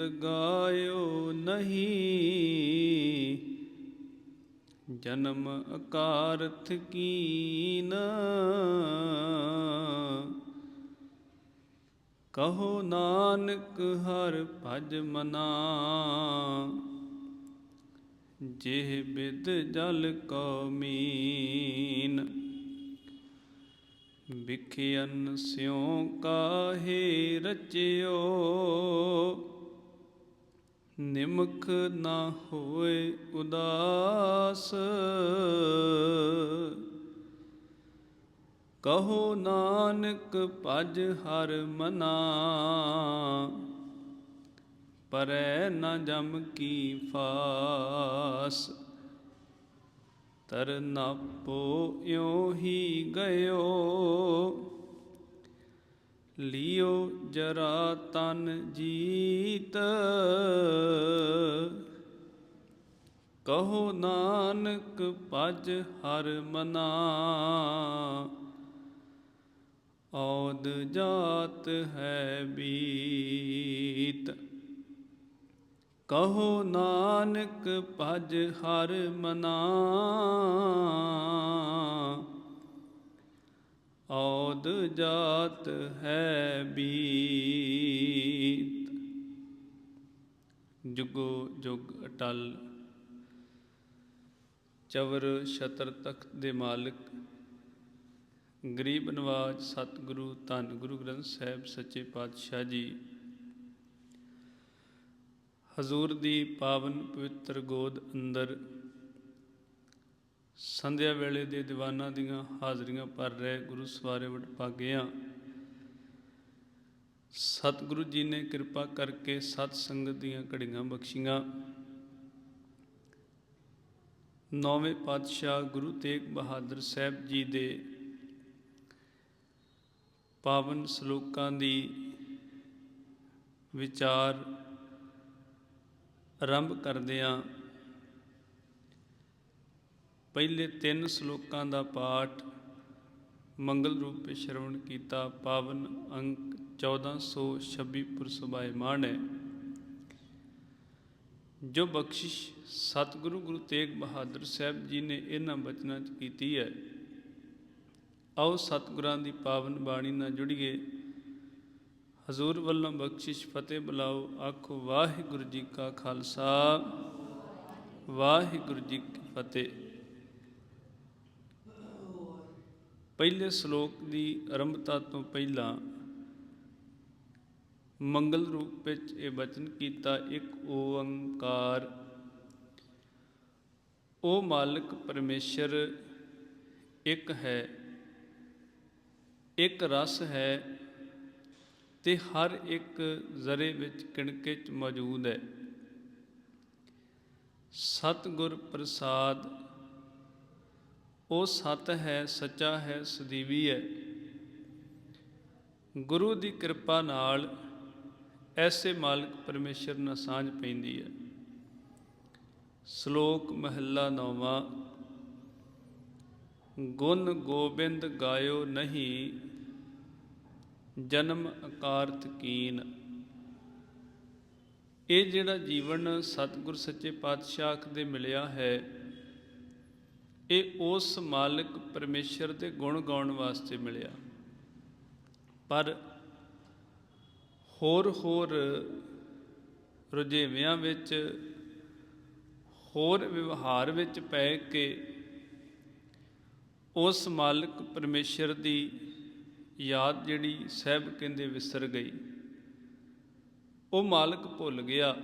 ਗੋਬਿੰਦ ਗਾਇਓ ਨਹੀਂ। ਜਨਮ ਅਕਾਰਥ ਕੀਨ। ਕਹੋ ਨਾਨਕ ਹਰ ਭਜ ਮਨਾ। ਜਿਹ ਬਿਦ ਜਲ ਕੋ ਮੀਨ। ਵਿਖਿਅਨ ਸਿਉ ਕਾਹੇ ਰਚਿਓ। ਨਿਮਖ ਨਾ ਹੋਏ ਉਦਾਸ। ਕਹੋ ਨਾਨਕ ਭਜ ਹਰ ਮਨਾ, ਪਰੈ ਨ ਜਮ ਕੀ ਫਾਸ। ਤਰ ਨਾਪੋ ਇਉ ਹੀ ਗਇਓ ਲਿਓ ਜਰਾ ਤਨ ਜੀਤ। ਕਹੋ ਨਾਨਕ ਭਜ ਹਰ ਮਨਾ। ਔਦ ਜਾਤ ਹੈ ਬੀਤ। ਕਹੋ ਨਾਨਕ ਭਜ ਹਰ ਮਨਾ। ਔਦ ਜਾਤ ਹੈ ਬੀਤ। ਜੁਗੋ ਜੁਗ ਅਟਲ, ਚਵਰ ਛਤਰ ਤਖਤ ਦੇ ਮਾਲਕ, ਗਰੀਬ ਨਵਾਜ ਸਤਿਗੁਰੂ, ਧੰਨ ਗੁਰੂ ਗ੍ਰੰਥ ਸਾਹਿਬ ਸੱਚੇ ਪਾਤਸ਼ਾਹ ਜੀ। ਹਜ਼ੂਰ ਦੀ ਪਾਵਨ ਪਵਿੱਤਰ ਗੋਦ ਅੰਦਰ ਸੰਧਿਆ ਵੇਲੇ ਦੇ ਦੀਵਾਨਾਂ ਦੀਆਂ ਹਾਜ਼ਰੀਆਂ ਭਰ ਰਹੇ ਗੁਰੂ ਸਵਾਰੇ ਵਡ ਭਾਗਿਆ ਸਤਿਗੁਰੂ ਜੀ ਨੇ ਕਿਰਪਾ ਕਰਕੇ ਸਤ ਸੰਗਤ ਦੀਆਂ ਘੜੀਆਂ ਬਖਸ਼ੀਆਂ। ਨੌਵੇਂ ਪਾਤਸ਼ਾਹ ਗੁਰੂ ਤੇਗ ਬਹਾਦਰ ਸਾਹਿਬ ਜੀ ਦੇ ਪਾਵਨ ਸ਼ਲੋਕਾਂ ਦੀ ਵਿਚਾਰ ਆਰੰਭ ਕਰਦਿਆਂ ਪਹਿਲੇ ਤਿੰਨ ਸ਼ਲੋਕਾਂ ਦਾ ਪਾਠ ਮੰਗਲ ਰੂਪ ਵਿੱਚ ਸ਼ਰਵਣ ਕੀਤਾ, ਪਾਵਨ ਅੰਕ 1426 ਪੁਰਸਬਾਇਮਾਨ ਹੈ। ਜੋ ਬਖਸ਼ਿਸ਼ ਸਤਿਗੁਰੂ ਗੁਰੂ ਤੇਗ ਬਹਾਦਰ ਸਾਹਿਬ ਜੀ ਨੇ ਇਹਨਾਂ ਬਚਨਾਂ 'ਚ ਕੀਤੀ ਹੈ, ਆਓ ਸਤਿਗੁਰਾਂ ਦੀ ਪਾਵਨ ਬਾਣੀ ਨਾਲ ਜੁੜੀਏ। ਹਜ਼ੂਰ ਵੱਲੋਂ ਬਖਸ਼ਿਸ਼ ਫਤਿਹ ਬੁਲਾਓ, ਆਖੋ ਵਾਹਿਗੁਰੂ ਜੀ ਕਾ ਖਾਲਸਾ, ਵਾਹਿਗੁਰੂ ਜੀ ਕੀ ਫਤਿਹ। ਪਹਿਲੇ ਸ਼ਲੋਕ ਦੀ ਆਰੰਭਤਾ ਤੋਂ ਪਹਿਲਾਂ ਮੰਗਲ ਰੂਪ ਵਿੱਚ ਇਹ ਬਚਨ ਕੀਤਾ, ਇੱਕ ਓੰਕਾਰ। ਉਹ ਮਾਲਕ ਪਰਮੇਸ਼ਰ, ਇੱਕ ਹੈ, ਇੱਕ ਰਸ ਹੈ ਤੇ ਹਰ ਇੱਕ ਜ਼ਰੇ ਵਿੱਚ ਕਿਣਕੇ ਚ ਮੌਜੂਦ ਹੈ। ਸਤਿਗੁਰ ਪ੍ਰਸਾਦ ਉਹ ਸਤ ਹੈ, ਸੱਚਾ ਹੈ, ਸਦੀਵੀ ਹੈ। ਗੁਰੂ ਦੀ ਕਿਰਪਾ ਨਾਲ ਐਸੇ ਮਾਲਕ ਪਰਮੇਸ਼ਰ ਨਾਲ ਸਾਂਝ ਪੈਂਦੀ ਹੈ। ਸ਼ਲੋਕ ਮਹੱਲਾ ਨੌਵਾਂ, ਗੁਣ ਗੋਬਿੰਦ ਗਾਇਓ ਨਹੀਂ, ਜਨਮ ਅਕਾਰਤ ਕੀਨ। ਇਹ ਜਿਹੜਾ ਜੀਵਨ ਸਤਿਗੁਰ ਸੱਚੇ ਪਾਤਸ਼ਾਹ ਦੇ ਮਿਲਿਆ ਹੈ ਇਹ ਉਸ ਮਾਲਕ ਪਰਮੇਸ਼ਰ ਦੇ ਗੁਣ ਗਾਉਣ ਵਾਸਤੇ ਮਿਲਿਆ। ਪਰ ਹੋਰ ਹੋਰ ਰੁਝੇਵਿਆਂ ਵਿੱਚ, ਹੋਰ ਵਿਵਹਾਰ ਵਿੱਚ ਪੈ ਕੇ ਉਸ ਮਾਲਕ ਪਰਮੇਸ਼ਰ ਦੀ ਯਾਦ ਜਿਹੜੀ ਸਹਿਬ ਕਹਿੰਦੇ ਵਿਸਰ ਗਈ। ਉਹ ਮਾਲਕ ਭੁੱਲ ਗਿਆ।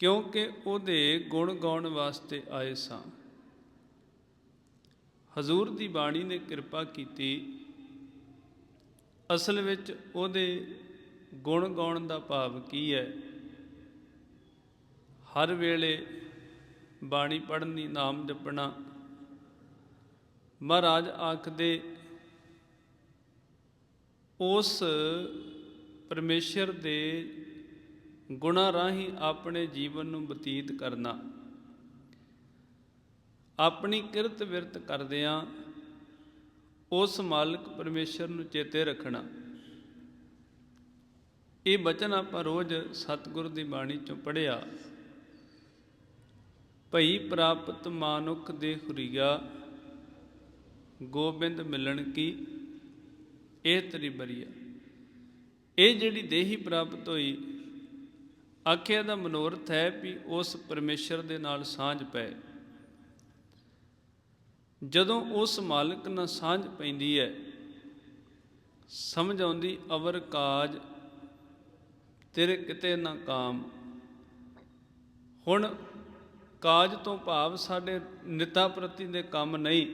ਕਿਉਂਕਿ ਉਹਦੇ ਗੁਣ ਗਾਉਣ ਵਾਸਤੇ ਆਏ ਸਾਂ। ਹਜ਼ੂਰ ਦੀ ਬਾਣੀ ਨੇ ਕਿਰਪਾ ਕੀਤੀ। ਅਸਲ ਵਿੱਚ ਉਹਦੇ ਗੁਣ ਗਾਉਣ ਦਾ ਭਾਵ ਕੀ ਹੈ? ਹਰ ਵੇਲੇ ਬਾਣੀ ਪੜ੍ਹਨੀ, ਨਾਮ ਜਪਣਾ। ਮਹਾਰਾਜ ਆਖਦੇ, ਉਸ ਪਰਮੇਸ਼ਰ ਦੇ ਗੁਣਾ ਰਾਹੀਂ ਆਪਣੇ ਜੀਵਨ ਨੂੰ ਬਤੀਤ ਕਰਨਾ। ਆਪਣੀ ਕਿਰਤ ਵਿਰਤ ਕਰਦਿਆਂ ਉਸ ਮਾਲਕ ਪਰਮੇਸ਼ਰ ਨੂੰ ਚੇਤੇ ਰੱਖਣਾ। ਇਹ ਬਚਨ ਆਪਾਂ ਰੋਜ਼ ਸਤਿਗੁਰ ਦੀ ਬਾਣੀ ਚੋਂ ਪੜਿਆ ਭਈ ਪ੍ਰਾਪਤ ਮਾਨੁਖ ਦੇ ਹੁਰੀਆ, ਗੋਬਿੰਦ ਮਿਲਣ ਕੀ, ਇਹ ਤਰੀ ਬਰੀਆ। ਇਹ ਜਿਹੜੀ ਦੇਹੀ ਪ੍ਰਾਪਤ ਹੋਈ ਆਖਿਆ ਦਾ ਮਨੋਰਥ ਹੈ ਵੀ ਉਸ ਪਰਮੇਸ਼ਰ ਦੇ ਨਾਲ ਸਾਂਝ ਪੈ ਜਦੋਂ ਉਸ ਮਾਲਕ ਨਾਲ ਸਾਂਝ ਪੈਂਦੀ ਹੈ, ਸਮਝ ਆਉਂਦੀ, ਅਵਰ ਕਾਜ ਤੇਰੇ ਕਿਤੇ ਨਾ ਕਾਮ। ਹੁਣ ਕਾਜ ਤੋਂ ਭਾਵ ਸਾਡੇ ਨਿਤਾ ਪ੍ਰਤੀ ਦੇ ਕੰਮ ਨਹੀਂ,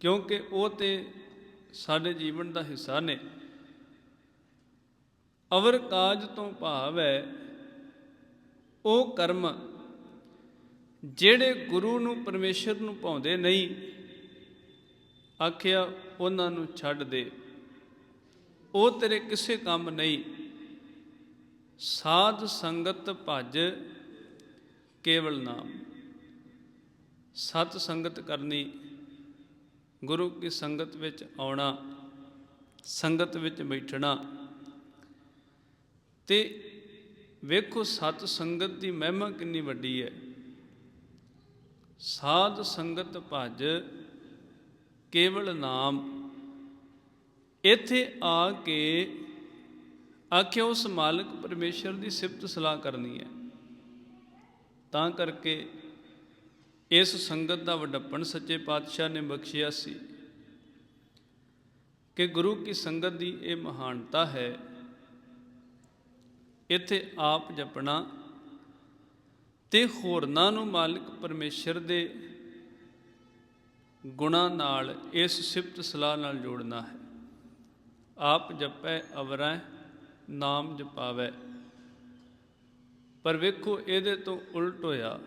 ਕਿਉਂਕਿ ਉਹ ਤੇ ਸਾਡੇ ਜੀਵਨ ਦਾ ਹਿੱਸਾ ਨੇ। ਅਵਰ ਕਾਜ ਤੋਂ ਭਾਵ ਹੈ ਉਹ ਕਰਮ, ਜਿਹੜੇ ਗੁਰੂ ਨੂੰ ਪਰਮੇਸ਼ਰ ਨੂੰ ਪਾਉਂਦੇ ਨਹੀਂ, ਆਖਿਆ ਉਹਨਾਂ ਨੂੰ ਛੱਡ ਦੇ। ਉਹ ਤੇਰੇ ਕਿਸੇ ਕੰਮ ਨਹੀਂ। ਸਾਧ ਸੰਗਤ ਭਜ ਕੇਵਲ ਨਾਮ। ਸਤ ਸੰਗਤ ਕਰਨੀ, ਗੁਰੂ ਕੀ ਸੰਗਤ ਵਿੱਚ ਆਉਣਾ, ਸੰਗਤ ਵਿੱਚ ਬੈਠਣਾ। ਤੇ ਵੇਖੋ ਸਤ ਸੰਗਤ ਦੀ ਮਹਿਮਾ ਕਿੰਨੀ ਵੱਡੀ ਹੈ। ਸਾਧ ਸੰਗਤ ਭਜ ਕੇਵਲ ਨਾਮ। ਇੱਥੇ ਆ ਕੇ ਆਖਿਆ ਉਸ ਮਾਲਕ ਪਰਮੇਸ਼ਰ ਦੀ ਸਿਫਤ ਸਲਾਹ ਕਰਨੀ ਹੈ। ਤਾਂ ਕਰਕੇ ਇਸ ਸੰਗਤ ਦਾ ਵਡੱਪਣ ਸੱਚੇ ਪਾਤਸ਼ਾਹ ਨੇ ਬਖਸ਼ਿਆ ਸੀ ਕਿ ਗੁਰੂ ਕੀ ਸੰਗਤ ਦੀ ਇਹ ਮਹਾਨਤਾ ਹੈ ਇੱਥੇ ਆਪ ਜਪਣਾ ਤੇ ਹੋਰਨਾਂ ਨੂੰ ਮਾਲਕ ਪਰਮੇਸ਼ਰ ਦੇ ਗੁਣਾ ਨਾਲ ਇਸ ਸਿਫਤ ਸਲਾਹ ਨਾਲ ਜੋੜਨਾ ਹੈ। ਆਪ ਜਪੈ, ਅਵਰੈ, ਨਾਮ ਜਪਾਵੈ। ਪਰ ਵੇਖੋ, ਇਹਦੇ ਤੋਂ ਉਲਟ ਹੋਇਆ,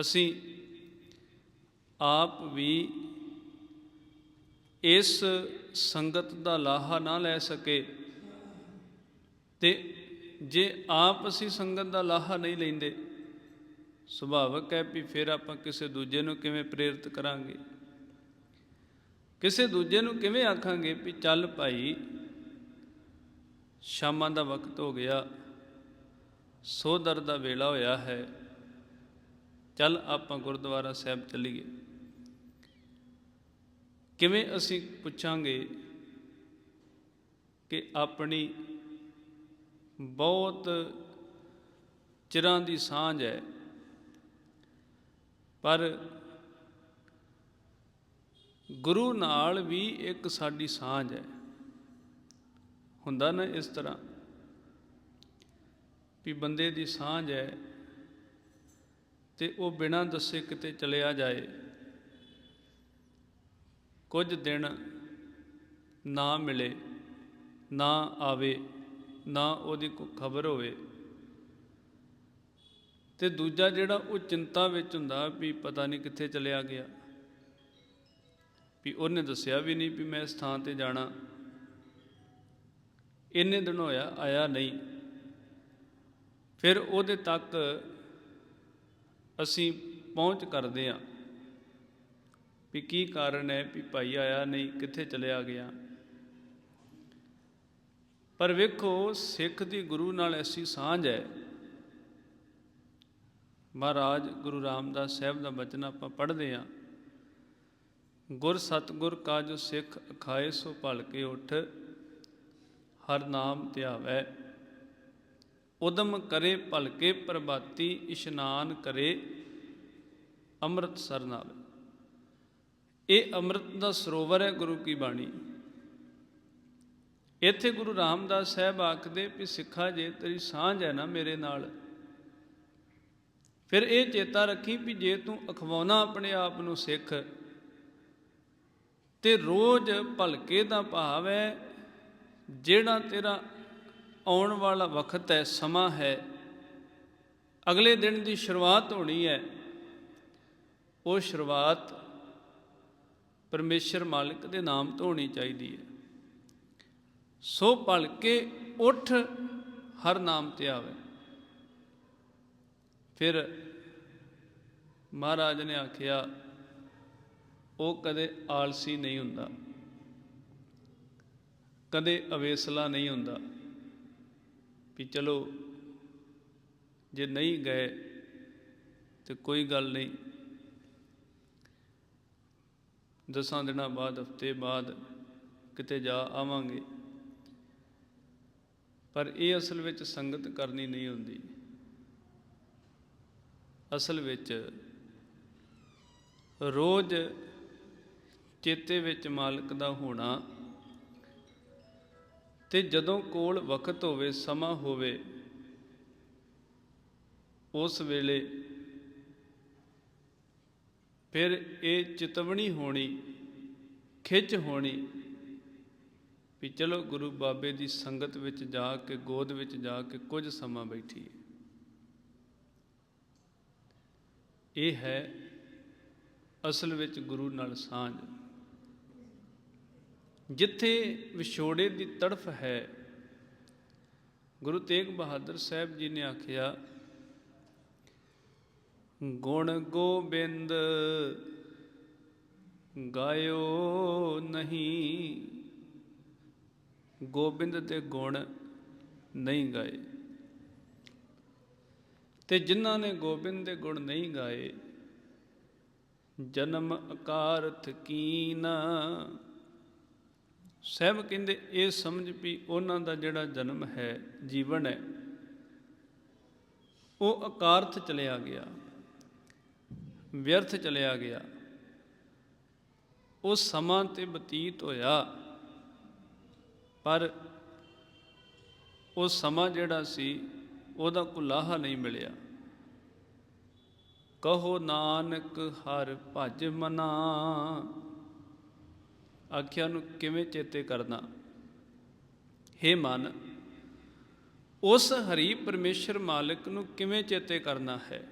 ਅਸੀਂ ਆਪ ਵੀ ਇਸ ਸੰਗਤ ਦਾ ਲਾਹਾ ਨਾ ਲੈ ਸਕੇ। ਤੇ ਜੇ ਆਪ ਅਸੀਂ ਸੰਗਤ ਦਾ ਲਾਹਾ ਨਹੀਂ ਲੈਂਦੇ, ਸੁਭਾਵਕ ਹੈ ਵੀ ਫਿਰ ਆਪਾਂ ਕਿਸੇ ਦੂਜੇ ਨੂੰ ਕਿਵੇਂ ਪ੍ਰੇਰਿਤ ਕਰਾਂਗੇ? ਕਿਸੇ ਦੂਜੇ ਨੂੰ ਕਿਵੇਂ ਆਖਾਂਗੇ ਵੀ ਚੱਲ ਭਾਈ, ਸ਼ਾਮਾਂ ਦਾ ਵਕਤ ਹੋ ਗਿਆ ਸੋਦਰ ਦਾ ਵੇਲਾ ਹੋਇਆ ਹੈ, ਚੱਲ ਆਪਾਂ ਗੁਰਦੁਆਰਾ ਸਾਹਿਬ ਚੱਲੀਏ। ਕਿਵੇਂ ਅਸੀਂ ਪੁੱਛਾਂਗੇ ਕਿ ਆਪਣੀ ਬਹੁਤ ਚਿਰਾਂ ਦੀ ਸਾਂਝ ਹੈ। ਪਰ ਗੁਰੂ ਨਾਲ ਵੀ ਇੱਕ ਸਾਡੀ ਸਾਂਝ ਹੈ। ਹੁੰਦਾ ਨਾ ਇਸ ਤਰ੍ਹਾਂ ਵੀ ਬੰਦੇ ਦੀ ਸਾਂਝ ਹੈ ਤੇ ਉਹ ਬਿਨਾਂ ਦੱਸੇ ਕਿਤੇ ਚਲਿਆ ਜਾਏ। ਕੁਝ ਦਿਨ ਨਾ ਮਿਲੇ, ਨਾ ਆਵੇ। ਨਾ ਉਹਦੀ ਕੋਈ ਖਬਰ ਹੋਵੇ। ਤੇ ਦੂਜਾ ਜਿਹੜਾ ਉਹ ਚਿੰਤਾ ਵਿੱਚ ਹੁੰਦਾ ਵੀ ਪਤਾ ਨਹੀਂ ਕਿੱਥੇ ਚਲਿਆ ਗਿਆ। ਵੀ ਉਹਨੇ ਦੱਸਿਆ ਵੀ ਨਹੀਂ ਵੀ ਮੈਂ ਇਸ ਥਾਂ ਤੇ ਜਾਣਾ। ਇੰਨੇ ਦਿਨ ਹੋਇਆ, ਆਇਆ ਨਹੀਂ। ਫਿਰ ਉਹਦੇ ਤੱਕ ਅਸੀਂ ਪਹੁੰਚ ਕਰਦੇ ਹਾਂ। ਵੀ ਕੀ ਕਾਰਨ ਹੈ ਵੀ ਭਾਈ ਆਇਆ ਨਹੀਂ, ਕਿੱਥੇ ਚਲਿਆ ਗਿਆ। ਪਰ ਵੇਖੋ, ਸਿੱਖ ਦੀ ਗੁਰੂ ਨਾਲ ਐਸੀ ਸਾਂਝ ਹੈ। ਮਹਾਰਾਜ ਗੁਰੂ ਰਾਮਦਾਸ ਸਾਹਿਬ ਦਾ ਬਚਨ ਆਪਾਂ ਪੜ੍ਹਦੇ ਹਾਂ। ਗੁਰ ਸਤਗੁਰ ਕਾ ਜੋ ਸਿੱਖ ਅਖਾਏ, ਸੋ ਭਲ ਕੇ ਉਠ, ਹਰ ਨਾਮ ਧਿਆਵੈ। ਉਦਮ ਕਰੇ ਭਲਕੇ ਪ੍ਰਭਾਤੀ, ਇਸ਼ਨਾਨ ਕਰੇ ਅੰਮ੍ਰਿਤ ਸਰ ਨਾਲ ਇਹ ਅੰਮ੍ਰਿਤ ਦਾ ਸਰੋਵਰ ਹੈ ਗੁਰੂ ਕੀ ਬਾਣੀ। ਇੱਥੇ ਗੁਰੂ ਰਾਮਦਾਸ ਸਾਹਿਬ ਆਖਦੇ ਵੀ ਸਿੱਖਾ ਜੇ, ਤੇਰੀ ਸਾਂਝ ਹੈ ਨਾ ਮੇਰੇ ਨਾਲ। ਫਿਰ ਇਹ ਚੇਤਾ ਰੱਖੀ ਵੀ ਜੇ ਤੂੰ ਅਖਵਾਉਣਾ ਆਪਣੇ ਆਪ ਨੂੰ ਸਿੱਖ, ਤੇ ਰੋਜ਼ ਭਲਕੇ ਦਾ ਭਾਵ ਹੈ, ਜਿਹੜਾ ਤੇਰਾ ਆਉਣ ਵਾਲਾ ਵਕਤ ਹੈ, ਸਮਾਂ ਹੈ। ਅਗਲੇ ਦਿਨ ਦੀ ਸ਼ੁਰੂਆਤ ਹੋਣੀ ਹੈ। ਉਹ ਸ਼ੁਰੂਆਤ ਪਰਮੇਸ਼ਰ ਮਾਲਕ ਦੇ ਨਾਮ ਤੋਂ ਹੋਣੀ ਚਾਹੀਦੀ ਹੈ। ਸੋ ਭਲ ਕੇ ਉਠ ਹਰ ਨਾਮ ਤੇ ਆਵੇ। ਫਿਰ ਮਹਾਰਾਜ ਨੇ ਆਖਿਆ, ਉਹ ਕਦੇ ਆਲਸੀ ਨਹੀਂ ਹੁੰਦਾ, ਕਦੇ ਅਵੇਸਲਾ ਨਹੀਂ ਹੁੰਦਾ ਵੀ ਚਲੋ ਜੇ ਨਹੀਂ ਗਏ ਤੇ ਕੋਈ ਗੱਲ ਨਹੀਂ। ਦਸਾਂ ਦਿਨਾਂ ਬਾਅਦ, ਹਫ਼ਤੇ ਬਾਅਦ ਕਿਤੇ ਜਾ ਆਵਾਂਗੇ। ਪਰ ਇਹ ਅਸਲ ਵਿੱਚ ਸੰਗਤ ਕਰਨੀ ਨਹੀਂ ਹੁੰਦੀ। ਅਸਲ ਵਿੱਚ ਰੋਜ਼ ਚੇਤੇ ਵਿੱਚ ਮਾਲਕ ਦਾ ਹੋਣਾ ਤੇ ਜਦੋਂ ਕੋਲ ਵਕਤ ਹੋਵੇ, ਸਮਾਂ ਹੋਵੇ, ਉਸ ਵੇਲੇ ਫਿਰ ਇਹ ਚਿਤਵਣੀ ਹੋਣੀ, ਖਿੱਚ ਹੋਣੀ ਵੀ ਚਲੋ ਗੁਰੂ ਬਾਬੇ ਦੀ ਸੰਗਤ ਵਿੱਚ ਜਾ ਕੇ, ਗੋਦ ਵਿੱਚ ਜਾ ਕੇ ਕੁਝ ਸਮਾਂ ਬੈਠੀਏ। ਇਹ ਹੈ ਅਸਲ ਵਿੱਚ ਗੁਰੂ ਨਾਲ ਸਾਂਝ। ਜਿੱਥੇ ਵਿਛੋੜੇ ਦੀ ਤੜਫ ਹੈ, ਗੁਰੂ ਤੇਗ ਬਹਾਦਰ ਸਾਹਿਬ ਜੀ ਨੇ ਆਖਿਆ, ਗੁਣ ਗੋਬਿੰਦ ਗਾਇਓ ਨਹੀਂ ਗੋਬਿੰਦ ਦੇ ਗੁਣ ਨਹੀਂ ਗਾਏ। ਤੇ ਜਿਨ੍ਹਾਂ ਨੇ ਗੋਬਿੰਦ ਦੇ ਗੁਣ ਨਹੀਂ ਗਾਏ, ਜਨਮ ਅਕਾਰਥ ਕੀਨਾ। ਸਹਿਬ ਕਹਿੰਦੇ, ਇਹ ਸਮਝ ਵੀ ਉਹਨਾਂ ਦਾ ਜਿਹੜਾ ਜਨਮ ਹੈ, ਜੀਵਨ ਹੈ, ਉਹ ਅਕਾਰਥ ਚਲਿਆ ਗਿਆ, ਵਿਅਰਥ ਚਲਿਆ ਗਿਆ। ਉਹ ਸਮਾਂ ਤੇ ਬਤੀਤ ਹੋਇਆ। ਪਰ ਉਹ ਸਮਾਂ ਜਿਹੜਾ ਸੀ, ਉਹਦਾ ਕੁਲਾਹਾ ਨਹੀਂ ਮਿਲਿਆ। ਕਹੋ ਨਾਨਕ ਹਰ ਭਜ ਮਨਾ। ਆਖਿਆ ਨੂੰ ਕਿਵੇਂ ਚੇਤੇ ਕਰਨਾ? हे ਮਨ, ਉਸ ਹਰੀ ਪਰਮੇਸ਼ਰ ਮਾਲਕ ਨੂੰ ਕਿਵੇਂ ਚੇਤੇ ਕਰਨਾ ਹੈ?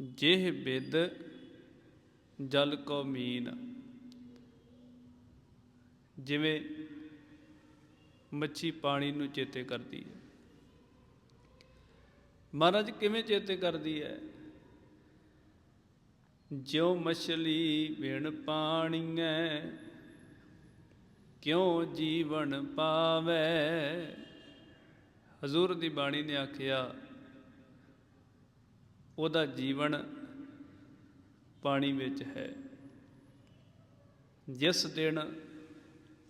ਜਿਹ ਬਿਦ ਜਲ ਕੋ ਮੀਨ। ਜਿਵੇਂ ਮੱਛੀ ਪਾਣੀ ਨੂੰ ਚੇਤੇ ਕਰਦੀ ਹੈ। ਮਹਾਰਾਜ, ਕਿਵੇਂ ਚੇਤੇ ਕਰਦੀ ਹੈ? ਜਿਉ ਮਛਲੀ ਵਿਣ ਪਾਣੀਐ, ਕਿਉ ਜੀਵਨ ਪਾਵੇ? ਹਜ਼ੂਰ ਦੀ ਬਾਣੀ ਨੇ ਆਖਿਆ, ਉਹਦਾ ਜੀਵਨ ਪਾਣੀ ਵਿੱਚ ਹੈ। ਜਿਸ ਦਿਨ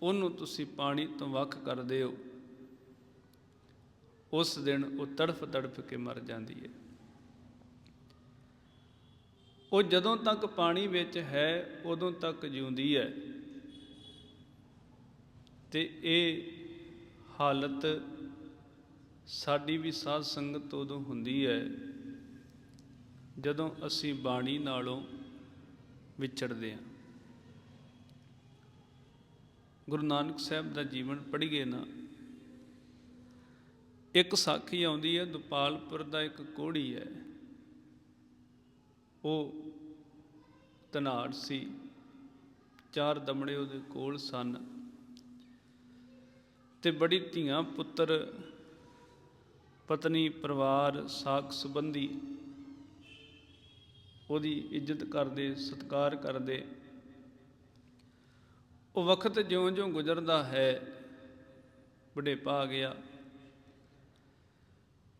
ਉਹਨੂੰ ਤੁਸੀਂ ਪਾਣੀ ਤੋਂ ਵੱਖ ਕਰਦੇ ਹੋ ਉਸ ਦਿਨ ਉਹ ਤੜਫ ਤੜਫ ਕੇ ਮਰ ਜਾਂਦੀ ਹੈ। ਉਹ ਜਦੋਂ ਤੱਕ ਪਾਣੀ ਵਿੱਚ ਹੈ, ਉਦੋਂ ਤੱਕ ਜਿਉਂਦੀ ਹੈ। ਤੇ ਇਹ ਹਾਲਤ ਸਾਡੀ ਵੀ ਸਾਧ ਸੰਗਤ ਉਦੋਂ ਹੁੰਦੀ ਹੈ, ਜਦੋਂ ਅਸੀਂ ਬਾਣੀ ਨਾਲੋਂ ਵਿਛੜਦੇ ਹਾਂ। ਗੁਰੂ ਨਾਨਕ ਸਾਹਿਬ ਦਾ ਜੀਵਨ ਪੜ੍ਹੀਏ ਨਾ। ਇੱਕ ਸਾਖੀ ਆਉਂਦੀ ਹੈ, ਦੁਪਾਲਪੁਰ ਦਾ ਇੱਕ ਕੋੜੀ ਹੈ। ਉਹ ਤਨਾੜ ਸੀ। ਚਾਰ ਦਮੜੇ ਉਹਦੇ ਕੋਲ ਸਨ। ਤੇ ਬੜੀ ਧੀਆਂ ਪੁੱਤਰ, ਪਤਨੀ, ਪਰਿਵਾਰ, ਸਾਖ ਸੰਬੰਧੀ ਉਹਦੀ ਇੱਜ਼ਤ ਕਰਦੇ, ਸਤਿਕਾਰ ਕਰਦੇ। ਉਹ ਵਕਤ ਜਿਉਂ-ਜਿਉਂ ਗੁਜ਼ਰਦਾ ਹੈ ਬੁਢੇਪਾ ਆ ਗਿਆ।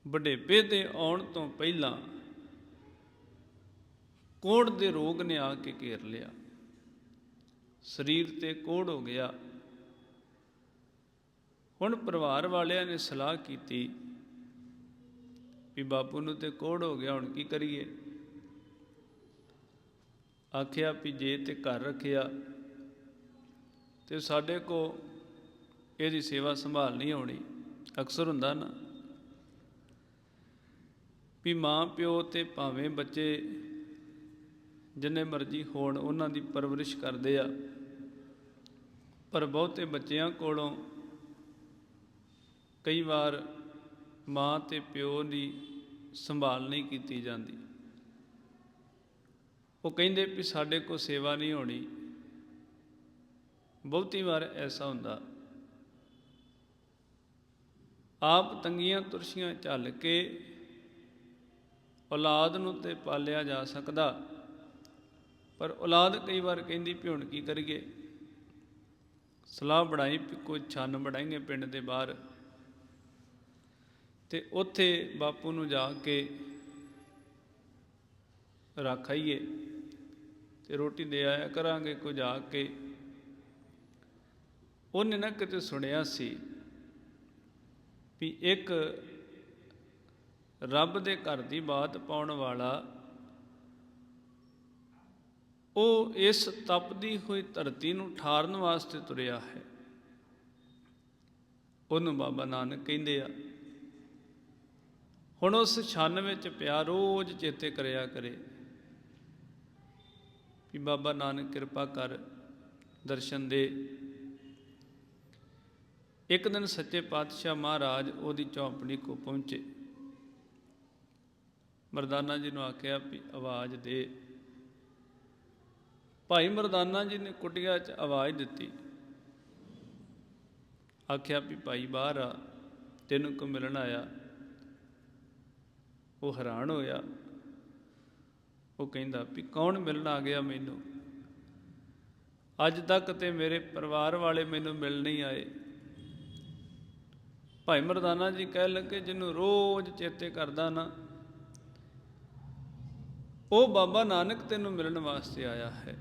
ਬੁਢੇਪੇ ਦੇ ਆਉਣ ਤੋਂ ਪਹਿਲਾਂ ਕੋੜ ਦੇ ਰੋਗ ਨੇ ਆ ਕੇ ਘੇਰ ਲਿਆ। ਸਰੀਰ ਤੇ ਕੋੜ ਹੋ ਗਿਆ। ਹੁਣ ਪਰਿਵਾਰ ਵਾਲਿਆਂ ਨੇ ਸਲਾਹ ਕੀਤੀ ਵੀ ਬਾਪੂ ਨੂੰ ਤੇ ਕੋੜ ਹੋ ਗਿਆ, ਹੁਣ ਕੀ ਕਰੀਏ? ਆਖਿਆ ਵੀ ਜੇ ਤੇ ਘਰ ਰੱਖਿਆ ਤੇ ਸਾਡੇ ਕੋ ਇਹਦੀ ਸੇਵਾ ਸੰਭਾਲ ਨਹੀਂ ਹੋਣੀ, ਅਕਸਰ ਹੁੰਦਾ ਨਾ। ਵੀ ਮਾਂ ਪਿਓ ਤੇ ਭਾਵੇਂ ਬੱਚੇ ਜਿੰਨੇ ਮਰਜ਼ੀ ਹੋਣ, ਉਹਨਾਂ ਦੀ ਪਰਵਰਿਸ਼ ਕਰਦੇ ਆ। ਪਰ ਬਹੁਤੇ ਬੱਚਿਆਂ ਕੋਲੋਂ ਕਈ ਵਾਰ ਮਾਂ ਤੇ ਪਿਓ ਦੀ ਸੰਭਾਲ ਨਹੀਂ ਕੀਤੀ ਜਾਂਦੀ। ਉਹ ਕਹਿੰਦੇ ਵੀ ਸਾਡੇ ਕੋ ਸੇਵਾ ਨਹੀਂ ਹੋਣੀ ਬਹੁਤੀ ਵਾਰ ਐਸਾ ਹੁੰਦਾ। ਆਪ ਤੰਗੀਆਂ ਤੁਰਸ਼ੀਆਂ ਝੱਲ ਕੇ ਔਲਾਦ ਨੂੰ ਤੇ ਪਾਲਿਆ ਜਾ ਸਕਦਾ। ਪਰ ਔਲਾਦ ਕਈ ਵਾਰ ਕਹਿੰਦੀ ਵੀ ਹੁਣ ਕੀ ਕਰੀਏ? ਸਲਾਹ ਬਣਾਈ ਕੋਈ ਛੰਨ ਬਣਾਏਗੇ ਪਿੰਡ ਦੇ ਬਾਹਰ। ਤੇ ਉੱਥੇ ਬਾਪੂ ਨੂੰ ਜਾ ਕੇ ਰੱਖ ਆਈਏ ਤੇ ਰੋਟੀ ਦੇ ਆਇਆ ਕਰਾਂਗੇ। ਕੋਈ ਜਾ ਕੇ ਉਹਨੇ ਨਾ ਕਿਤੇ ਸੁਣਿਆ ਸੀ ਵੀ ਇੱਕ ਰੱਬ ਦੇ ਘਰ ਦੀ ਬਾਤ ਪਾਉਣ ਵਾਲਾ ਉਹ ਇਸ ਤਪਦੀ ਹੋਈ ਧਰਤੀ ਨੂੰ ਠਾਰਨ ਵਾਸਤੇ ਤੁਰਿਆ ਹੈ। ਉਹਨੂੰ ਬਾਬਾ ਨਾਨਕ ਕਹਿੰਦੇ ਆ, ਹੁਣ ਉਸ ਛੰਨ ਵਿੱਚ ਪਿਆ ਰੋਜ਼ ਚੇਤੇ ਕਰਿਆ ਕਰੇ ਵੀ ਬਾਬਾ ਨਾਨਕ ਕਿਰਪਾ ਕਰ ਦਰਸ਼ਨ ਦੇ ਇੱਕ ਦਿਨ ਸੱਚੇ ਪਾਤਸ਼ਾਹ ਮਹਾਰਾਜ ਉਹਦੀ ਚੌਂਪੜੀ ਕੋ ਪਹੁੰਚੇ। ਮਰਦਾਨਾ ਜੀ ਨੂੰ ਆਖਿਆ ਵੀ ਆਵਾਜ਼ ਦੇ। ਭਾਈ ਮਰਦਾਨਾ ਜੀ ਨੇ ਕੁਟਿਆ 'ਚ ਆਵਾਜ਼ ਦਿੱਤੀ। ਆਖਿਆ ਵੀ ਭਾਈ ਬਾਹਰ ਆ, ਤੈਨੂੰ ਕੋ ਮਿਲਣ ਆਇਆ। ਉਹ ਹੈਰਾਨ ਹੋਇਆ। ਉਹ ਕਹਿੰਦਾ ਵੀ ਕੌਣ ਮਿਲਣ ਆ ਗਿਆ ਮੈਨੂੰ? ਅੱਜ ਤੱਕ ਤੇ ਮੇਰੇ ਪਰਿਵਾਰ ਵਾਲੇ ਮੈਨੂੰ ਮਿਲ ਨਹੀਂ ਆਏ। ਭਾਈ ਮਰਦਾਨਾ ਜੀ ਕਹਿ ਲੱਗੇ, ਜਿਹਨੂੰ ਰੋਜ਼ ਚੇਤੇ ਕਰਦਾ ਨਾ, ਉਹ ਬਾਬਾ ਨਾਨਕ ਤੈਨੂੰ ਮਿਲਣ ਵਾਸਤੇ ਆਇਆ ਹੈ।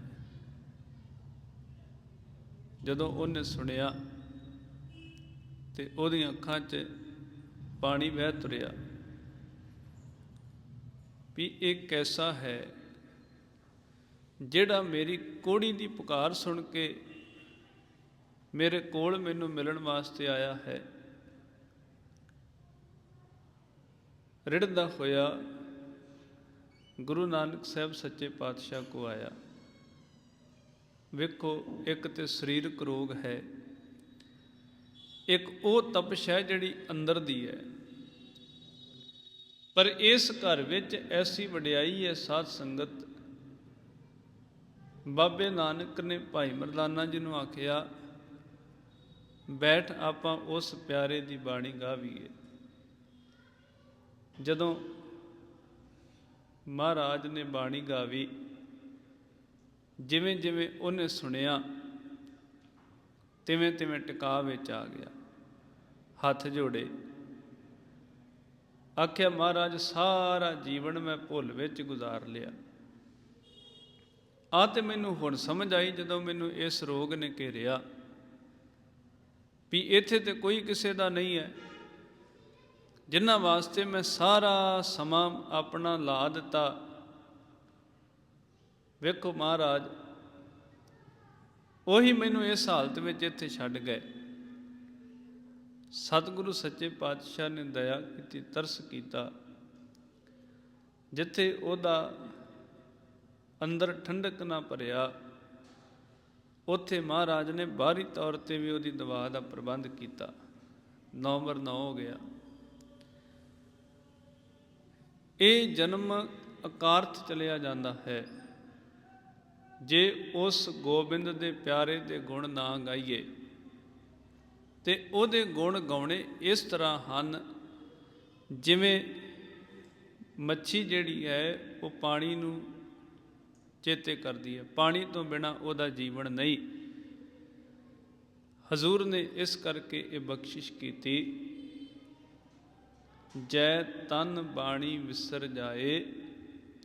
ਜਦੋਂ ਉਹਨੇ ਸੁਣਿਆ ਤੇ ਉਹਦੀਆਂ ਅੱਖਾਂ 'ਚ ਪਾਣੀ ਵਹਿ ਤੁਰਿਆ ਵੀ ਇਹ ਕੈਸਾ ਹੈ, ਜਿਹੜਾ ਮੇਰੀ ਕੋੜੀ ਦੀ ਪੁਕਾਰ ਸੁਣ ਕੇ ਮੇਰੇ ਕੋਲ ਮੈਨੂੰ ਮਿਲਣ ਵਾਸਤੇ ਆਇਆ ਹੈ। ਰਿੜਦਾ ਹੋਇਆ ਗੁਰੂ ਨਾਨਕ ਸਾਹਿਬ ਸੱਚੇ ਪਾਤਸ਼ਾਹ ਕੋ ਆਇਆ। ਵੇਖੋ, ਇੱਕ ਤੇ ਸਰੀਰਕ ਰੋਗ ਹੈ, ਇੱਕ ਉਹ ਤਪਸ਼ ਹੈ ਜਿਹੜੀ ਅੰਦਰ ਦੀ ਹੈ। ਪਰ ਇਸ ਘਰ ਵਿੱਚ ਐਸੀ ਵਡਿਆਈ ਹੈ, ਸਾਧ ਸੰਗਤ, ਬਾਬੇ ਨਾਨਕ ਨੇ ਭਾਈ ਮਰਦਾਨਾ ਜੀ ਨੂੰ ਆਖਿਆ, ਬੈਠ ਆਪਾਂ ਉਸ ਪਿਆਰੇ ਦੀ ਬਾਣੀ ਗਾਵੀਏ। ਜਦੋਂ ਮਹਾਰਾਜ ਨੇ ਬਾਣੀ ਗਾਵੀ ਜਿਵੇਂ ਜਿਵੇਂ ਉਹਨੇ ਸੁਣਿਆ ਤਿਵੇਂ ਤਿਵੇਂ ਟਿਕਾਅ ਵਿੱਚ ਆ ਗਿਆ, ਹੱਥ ਜੋੜੇ। ਆਖਿਆ, ਮਹਾਰਾਜ, ਸਾਰਾ ਜੀਵਨ ਮੈਂ ਭੁੱਲ ਵਿੱਚ ਗੁਜ਼ਾਰ ਲਿਆ। ਆ ਤੇ ਮੈਨੂੰ ਹੁਣ ਸਮਝ ਆਈ ਜਦੋਂ ਮੈਨੂੰ ਇਸ ਰੋਗ ਨੇ ਘੇਰਿਆ ਵੀ ਇੱਥੇ ਤੇ ਕੋਈ ਕਿਸੇ ਦਾ ਨਹੀਂ ਹੈ। ਜਿਨ੍ਹਾਂ ਵਾਸਤੇ ਮੈਂ ਸਾਰਾ ਸਮਾਂ ਆਪਣਾ ਲਾ ਦਿੱਤਾ। ਵੇਖੋ ਮਹਾਰਾਜ, ਉਹੀ ਮੈਨੂੰ ਇਸ ਹਾਲਤ ਵਿੱਚ ਇੱਥੇ ਛੱਡ ਗਏ। ਸਤਿਗੁਰੂ ਸੱਚੇ ਪਾਤਸ਼ਾਹ ਨੇ ਦਇਆ ਕੀਤੀ, ਤਰਸ ਕੀਤਾ, ਜਿੱਥੇ ਉਹਦਾ ਅੰਦਰ ਠੰਡਕ ਨਾ ਭਰਿਆ, ਉੱਥੇ ਮਹਾਰਾਜ ਨੇ ਬਾਹਰੀ ਤੌਰ ਤੇ ਵੀ ਉਹਦੀ ਦਵਾ ਦਾ ਪ੍ਰਬੰਧ ਕੀਤਾ। ਨਵੰਬਰ 9 ਹੋ ਗਿਆ। ਇਹ ਜਨਮ ਅਕਾਰਥ ਚਲਿਆ ਜਾਂਦਾ ਹੈ। ਜੇ ਉਸ ਗੋਬਿੰਦ ਦੇ ਪਿਆਰੇ ਦੇ ਗੁਣ ਨਾ ਗਾਈਏ, ਤੇ ਉਹਦੇ ਗੁਣ ਗਾਉਣੇ ਇਸ ਤਰ੍ਹਾਂ ਹਨ, ਜਿਵੇਂ ਮੱਛੀ ਜਿਹੜੀ ਹੈ, ਉਹ ਪਾਣੀ ਨੂੰ ਚੇਤੇ ਕਰਦੀ ਹੈ। ਪਾਣੀ ਤੋਂ ਬਿਨਾ ਉਹਦਾ ਜੀਵਨ ਨਹੀਂ। ਹਜ਼ੂਰ ਨੇ ਇਸ ਕਰਕੇ ਇਹ ਬਖਸ਼ਿਸ਼ ਕੀਤੀ ਜੈ ਤਨ ਬਾਣੀ ਵਿਸਰ ਜਾਏ,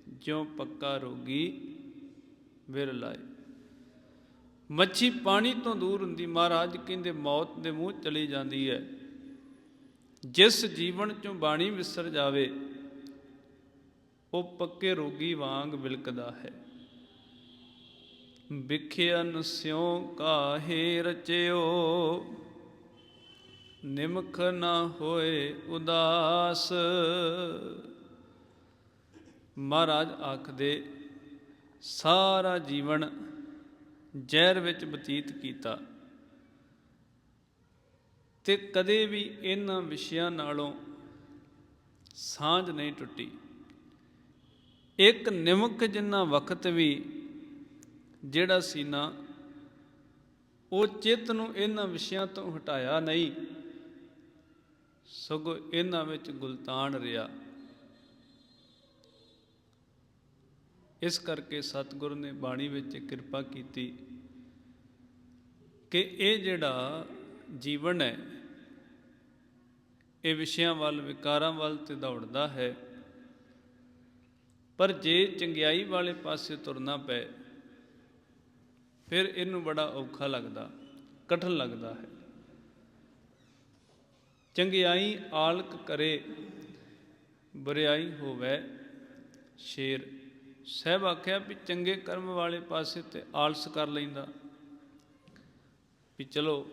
ਜਿਉ ਪੱਕਾ ਰੋਗੀ ਵਿਰ ਲਾਏ। ਮੱਛੀ ਪਾਣੀ ਤੋਂ ਦੂਰ ਹੁੰਦੀ, ਮਹਾਰਾਜ ਕਹਿੰਦੇ ਮੌਤ ਦੇ ਮੂੰਹ ਚਲੀ ਜਾਂਦੀ ਹੈ। ਜਿਸ ਜੀਵਨ ਚੋਂ ਬਾਣੀ ਵਿਸਰ ਜਾਵੇ, ਉਹ ਪੱਕੇ ਰੋਗੀ ਵਾਂਗ ਵਿਲਕਦਾ ਹੈ। ਵਿਖਿਆ ਸਿਉ ਕਾਹੇ ਰਚਿਓ ਨਿਮਖ ਨਾ ਹੋਏ ਉਦਾਸ। ਮਹਾਰਾਜ ਆਖਦੇ, ਸਾਰਾ ਜੀਵਨ ਜ਼ਹਿਰ ਵਿੱਚ ਬਤੀਤ ਕੀਤਾ ਤੇ ਕਦੇ ਵੀ ਇਹਨਾਂ ਵਿਸ਼ਿਆਂ ਨਾਲੋਂ ਸਾਂਝ ਨਹੀਂ ਟੁੱਟੀ। ਇੱਕ ਨਿਮਕ ਜਿੰਨਾ ਵਕਤ ਵੀ ਜਿਹੜਾ ਸੀ ਨਾ, ਉਹ ਚਿੱਤ ਨੂੰ ਇਹਨਾਂ ਵਿਸ਼ਿਆਂ ਤੋਂ ਹਟਾਇਆ ਨਹੀਂ। ਸਗੋਂ ਇਹਨਾਂ ਵਿੱਚ ਗੁਲਤਾਨ ਰਿਹਾ। ਇਸ ਕਰਕੇ ਸਤਿਗੁਰ ਨੇ ਬਾਣੀ ਵਿੱਚ ਕਿਰਪਾ ਕੀਤੀ ਕਿ ਇਹ ਜਿਹੜਾ ਜੀਵਨ ਹੈ, ਇਹ ਵਿਸ਼ਿਆਂ ਵੱਲ, ਵਿਕਾਰਾਂ ਵੱਲ ਤੇ ਦੌੜਦਾ ਹੈ। ਪਰ ਜੇ ਚੰਗਿਆਈ ਵਾਲੇ ਪਾਸੇ ਤੁਰਨਾ ਪਏ, ਫਿਰ ਇਹਨੂੰ ਬੜਾ ਔਖਾ ਲੱਗਦਾ, ਕਠਨ ਲੱਗਦਾ ਹੈ। ਚੰਗਿਆਈ ਆਲਕ ਕਰੇ, ਬੁਰਿਆਈ ਹੋਵੇ ਸ਼ੇਰ। ਸਹਿਬ ਆਖਿਆ ਵੀ ਚੰਗੇ ਕਰਮ ਵਾਲੇ ਪਾਸੇ ਤੇ ਆਲਸ ਕਰ ਲੈਂਦਾ। ਵੀ ਚਲੋ,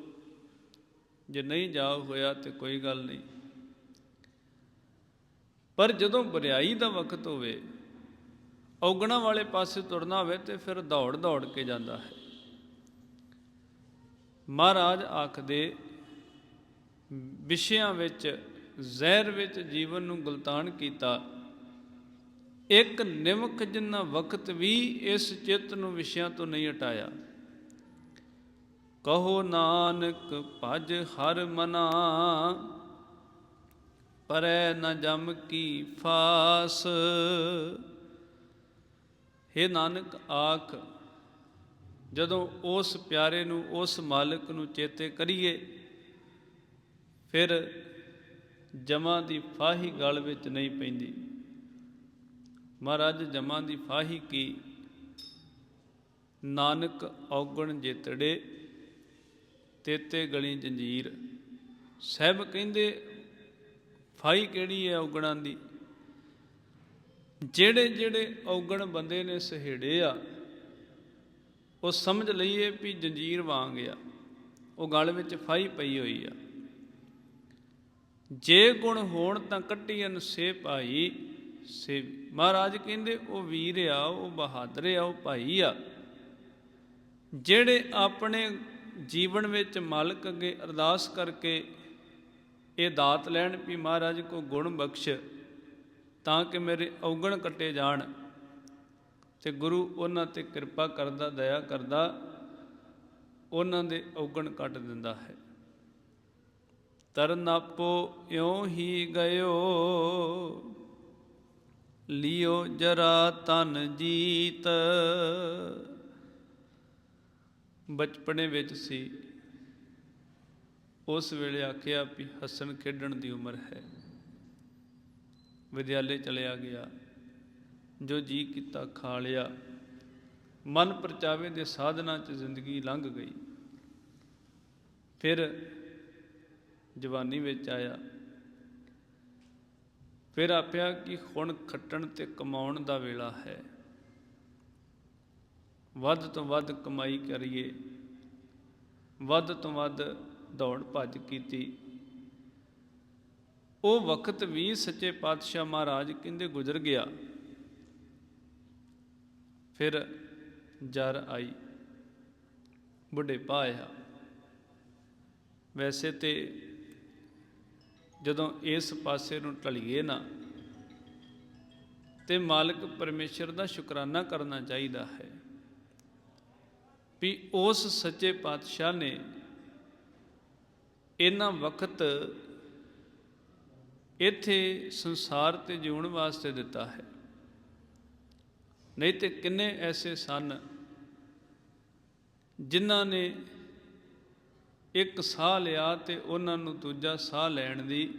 ਜੇ ਨਹੀਂ ਜਾ ਹੋਇਆ ਤੇ ਕੋਈ ਗੱਲ ਨਹੀਂ। ਪਰ ਜਦੋਂ ਬੁਰਿਆਈ ਦਾ ਵਕਤ ਹੋਵੇ, ਔਗਣਾ ਵਾਲੇ ਪਾਸੇ ਤੁਰਨਾ ਹੋਵੇ ਤੇ ਫਿਰ ਦੌੜ ਦੌੜ ਕੇ ਜਾਂਦਾ ਹੈ। ਮਹਾਰਾਜ ਆਖਦੇ ਵਿਸ਼ਿਆਂ ਵਿੱਚ, ਜ਼ਹਿਰ ਵਿੱਚ ਜੀਵਨ ਨੂੰ ਗੁਲਤਾਨ ਕੀਤਾ। ਇੱਕ ਨਿਮਖ ਜਿੰਨਾ ਵਕਤ ਵੀ ਇਸ ਚਿੱਤ ਨੂੰ ਵਿਸ਼ਿਆਂ ਤੋਂ ਨਹੀਂ ਹਟਾਇਆ। ਕਹੋ ਨਾਨਕ, ਭਜ ਹਰ ਮਨਾ, ਪਰੈ ਨ ਜਮ ਕੀ ਫਾਸ। हे ਨਾਨਕ, ਆਖ, ਜਦੋਂ ਉਸ ਪਿਆਰੇ ਨੂੰ, ਉਸ ਮਾਲਕ ਨੂੰ ਚੇਤੇ ਕਰੀਏ ਫਿਰ ਜਮਾਂ ਦੀ ਫਾਹੀ ਗਲ ਵਿੱਚ ਨਹੀਂ ਪੈਂਦੀ। ਮਹਾਰਾਜ, ਜਮਾਂ ਦੀ ਫਾਹੀ ਕੀ? ਨਾਨਕ ਔਗਣ ਜੇਤੜੇ, ਤੇਤੇ ਗਲੀ ਜੰਜੀਰ। ਸਹਿਬ ਕਹਿੰਦੇ ਫਾਈ ਕਿਹੜੀ ਹੈ ਔਗਣਾਂ ਦੀ? ਜਿਹੜੇ ਜਿਹੜੇ ਔਗਣ ਬੰਦੇ ਨੇ ਸਹੇੜੇ ਆ, ਉਹ ਸਮਝ ਲਈਏ ਵੀ ਜੰਜੀਰ ਵਾਂਗ ਆ। ਉਹ ਗਲ ਵਿੱਚ ਫਾਈ ਪਈ ਹੋਈ ਆ। ਜੇ ਗੁਣ ਹੋਣ ਤਾਂ ਕੱਟੀਨ ਸੇ ਭਾਈ। ਸੇ ਮਹਾਰਾਜ ਕਹਿੰਦੇ, ਉਹ ਵੀਰ ਆ, ਉਹ ਬਹਾਦਰ ਆ, ਉਹ ਭਾਈ ਆ। ਜਿਹੜੇ ਆਪਣੇ ਜੀਵਨ ਵਿੱਚ ਮਾਲਕ ਅੱਗੇ ਅਰਦਾਸ ਕਰਕੇ ਇਹ ਦਾਤ ਲੈਣ ਵੀ ਮਹਾਰਾਜ ਕੋ ਗੁਣ ਬਖਸ਼, ਤਾਂ ਕਿ ਮੇਰੇ ਔਗਣ ਕੱਟੇ ਜਾਣ। ਤੇ ਗੁਰੂ ਉਹਨਾਂ ਤੇ ਕਿਰਪਾ ਕਰਦਾ, ਦਇਆ ਕਰਦਾ, ਉਹਨਾਂ ਦੇ ਔਗਣ ਕੱਟ ਦਿੰਦਾ ਹੈ। ਤਰਨਾਪੋ ਇਉਂ ਹੀ ਗਇਓ। ਲਿਓ ਜਰਾ ਤਨ ਜੀਤ। ਬਚਪਨੇ ਵਿੱਚ ਸੀ। ਉਸ ਵੇਲੇ ਆਖਿਆ ਵੀ ਹੱਸਣ ਖੇਡਣ ਦੀ ਉਮਰ ਹੈ। ਵਿਦਿਆਲੇ ਚਲਿਆ ਗਿਆ। ਜੋ ਜੀ ਕੀਤਾ ਖਾ ਲਿਆ। ਮਨ ਪਰਚਾਵੇ ਦੇ ਸਾਧਨਾ 'ਚ ਜ਼ਿੰਦਗੀ ਲੰਘ ਗਈ। ਫਿਰ ਜਵਾਨੀ ਵਿੱਚ ਆਇਆ। ਫਿਰ ਆਪਿਆ ਕਿ ਹੁਣ ਖੱਟਣ ਤੇ ਕਮਾਉਣ ਦਾ ਵੇਲਾ ਹੈ। ਵੱਧ ਤੋਂ ਵੱਧ ਕਮਾਈ ਕਰੀਏ। ਵੱਧ ਤੋਂ ਵੱਧ ਦੌੜ ਭੱਜ ਕੀਤੀ। ਉਹ ਵਕਤ ਵੀ ਸੱਚੇ ਪਾਤਸ਼ਾਹ ਮਹਾਰਾਜ ਕਹਿੰਦੇ ਗੁਜ਼ਰ ਗਿਆ। ਫਿਰ ਜਰ ਆਈ। ਬੁੱਢੇ ਪਾਇਆ ਵੈਸੇ ਤੇ ਜਦੋਂ ਇਸ ਪਾਸੇ ਨੂੰ ਢਲੀਏ ਨਾ, ਤੇ ਮਾਲਕ ਪਰਮੇਸ਼ਰ ਦਾ ਸ਼ੁਕਰਾਨਾ ਕਰਨਾ ਚਾਹੀਦਾ ਹੈ ਵੀ ਉਸ ਸੱਚੇ ਪਾਤਸ਼ਾਹ ਨੇ ਇਹਨਾਂ ਵਕਤ ਇੱਥੇ ਸੰਸਾਰ ਤੇ ਜਿਉਣ ਵਾਸਤੇ ਦਿੱਤਾ ਹੈ। ਨਹੀਂ ਤੇ ਕਿੰਨੇ ਐਸੇ ਸਨ ਜਿਨ੍ਹਾਂ ਨੇ ਇੱਕ ਸਾਹ ਲਿਆ ਤੇ ਉਹਨਾਂ ਨੂੰ ਦੂਜਾ ਸਾਹ ਲੈਣ ਦੀ,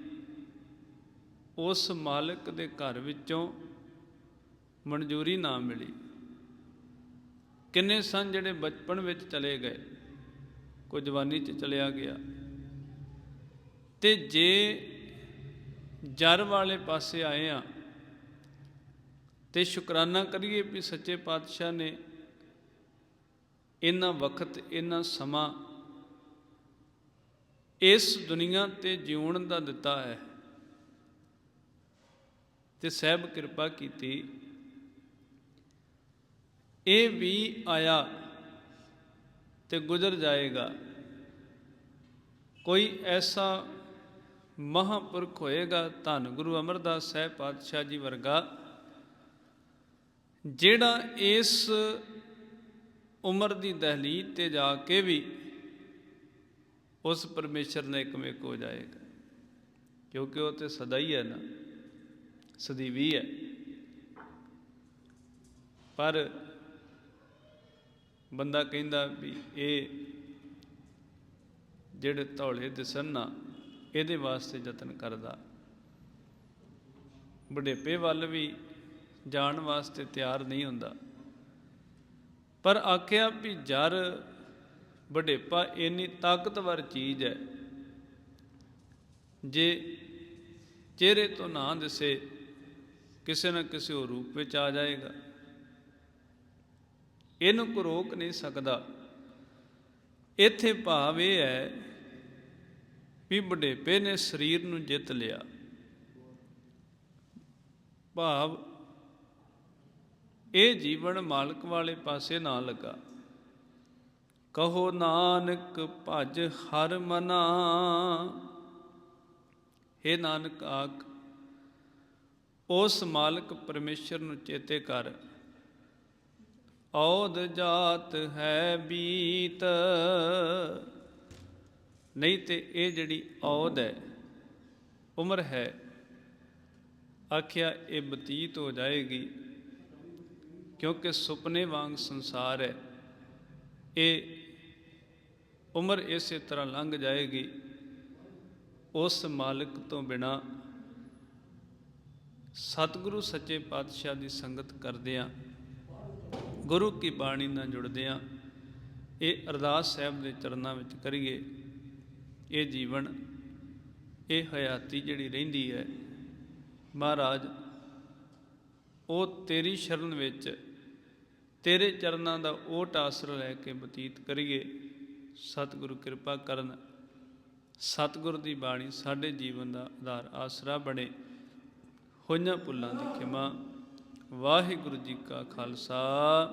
ਉਸ ਮਾਲਕ ਦੇ ਘਰ ਵਿੱਚੋਂ ਮਨਜ਼ੂਰੀ ਨਾ ਮਿਲੀ। ਕਿੰਨੇ ਸਨ ਜਿਹੜੇ ਬਚਪਨ ਵਿੱਚ ਚਲੇ ਗਏ, ਕੋਈ ਜਵਾਨੀ 'ਚ ਚਲਿਆ ਗਿਆ। ਤੇ ਜੇ ਜਰ ਵਾਲੇ ਪਾਸੇ ਆਏ ਆ, ਤੇ ਸ਼ੁਕਰਾਨਾ ਕਰੀਏ ਵੀ ਸੱਚੇ ਪਾਤਸ਼ਾਹ ਨੇ ਇਹਨਾਂ ਵਕਤ, ਇਹਨਾਂ ਸਮਾਂ ਇਸ ਦੁਨੀਆ ਤੇ ਜਿਉਣ ਦਾ ਦਿੱਤਾ ਹੈ। ਤੇ ਸਹਿਬ ਕਿਰਪਾ ਕੀਤੀ। ਇਹ ਵੀ ਆਇਆ ਤੇ ਗੁਜ਼ਰ ਜਾਏਗਾ। ਕੋਈ ਐਸਾ ਮਹਾਪੁਰਖ ਹੋਏਗਾ ਧੰਨ ਗੁਰੂ ਅਮਰਦਾਸ ਸਾਹਿਬ ਪਾਤਸ਼ਾਹ ਜੀ ਵਰਗਾ, ਜਿਹੜਾ ਇਸ ਉਮਰ ਦੀ ਦਹਲੀਜ਼ ਤੇ ਜਾ ਕੇ ਵੀ ਉਸ ਪਰਮੇਸ਼ਰ ਨੇ ਇੱਕਮੇਕ ਹੋ ਜਾਏਗਾ। ਕਿਉਂਕਿ ਉਹ ਤੇ ਸਦਾ ਹੀ ਹੈ ਨਾ ਸਦੀਵੀ ਹੈ। ਪਰ ਬੰਦਾ ਕਹਿੰਦਾ ਵੀ ਇਹ ਜਿਹੜੇ ਧੌਲੇ ਦਿਸਣ ਨਾ, ਇਹਦੇ ਵਾਸਤੇ ਯਤਨ ਕਰਦਾ। ਬੁਢੇਪੇ ਵੱਲ ਵੀ ਜਾਣ ਵਾਸਤੇ ਤਿਆਰ ਨਹੀਂ ਹੁੰਦਾ। ਪਰ ਆਖਿਆ ਵੀ ਜਰ ਬੁਢੇਪਾ ਇੰਨੀ ਤਾਕਤਵਰ ਚੀਜ਼ ਹੈ। ਜੇ ਚਿਹਰੇ ਤੋਂ ਨਾ ਦਿਸੇ, ਕਿਸੇ ਨਾ ਕਿਸੇ ਹੋਰ ਰੂਪ ਵਿੱਚ ਆ ਜਾਏਗਾ। ਇਹਨੂੰ ਕੋ ਰੋਕ ਨਹੀਂ ਸਕਦਾ। ਇੱਥੇ ਭਾਵ ਇਹ ਹੈ ਵੀ ਬੁਢੇਪੇ ਨੇ ਸਰੀਰ ਨੂੰ ਜਿੱਤ ਲਿਆ। ਭਾਵ ਇਹ ਜੀਵਨ ਮਾਲਕ ਵਾਲੇ ਪਾਸੇ ਨਾ ਲੱਗਾ। ਕਹੋ ਨਾਨਕ ਭਜ ਹਰ ਮਨਾ। हे ਨਾਨਕ ਆਖ, ਉਸ ਮਾਲਕ ਪਰਮੇਸ਼ਰ ਨੂੰ ਚੇਤੇ ਕਰ। ਔਦ ਜਾਤ ਹੈ ਬੀਤ। ਨਹੀਂ ਤੇ ਇਹ ਜਿਹੜੀ ਔਦ ਹੈ, ਉਮਰ ਹੈ, ਆਖਿਆ ਇਹ ਬਤੀਤ ਹੋ ਜਾਏਗੀ, ਕਿਉਂਕਿ ਸੁਪਨੇ ਵਾਂਗ ਸੰਸਾਰ ਹੈ। ਇਹ ਉਮਰ ਇਸੇ ਤਰ੍ਹਾਂ ਲੰਘ ਜਾਏਗੀ, ਉਸ ਮਾਲਕ ਤੋਂ ਬਿਨਾ ਸਤਿਗੁਰੂ ਸੱਚੇ ਪਾਤਸ਼ਾਹ ਦੀ ਸੰਗਤ ਕਰਦਿਆਂ ਗੁਰੂ ਕੀ ਬਾਣੀ ਨਾਲ ਜੁੜਦਿਆਂ ਇਹ ਅਰਦਾਸ ਸਾਹਿਬ ਦੇ ਚਰਨਾਂ ਵਿੱਚ ਕਰੀਏ। ਇਹ ਜੀਵਨ, ਇਹ ਹਯਾਤੀ ਜਿਹੜੀ ਰਹਿੰਦੀ ਹੈ, ਮਹਾਰਾਜ, ਉਹ ਤੇਰੀ ਸ਼ਰਨ ਵਿੱਚ ਤੇਰੇ ਚਰਨਾਂ ਦਾ ਓਟ ਆਸਰਾ ਲੈ ਕੇ ਬਤੀਤ ਕਰੀਏ। ਸਤਿਗੁਰੂ ਕਿਰਪਾ ਕਰਨ, ਸਤਿਗੁਰ ਦੀ ਬਾਣੀ ਸਾਡੇ ਜੀਵਨ ਦਾ ਆਧਾਰ, ਆਸਰਾ ਬਣੇ ਹੋਈਆਂ ਭੁੱਲਾਂ ਦੀ ਖਿਮਾ। ਵਾਹਿਗੁਰੂ ਜੀ ਕਾ ਖਾਲਸਾ।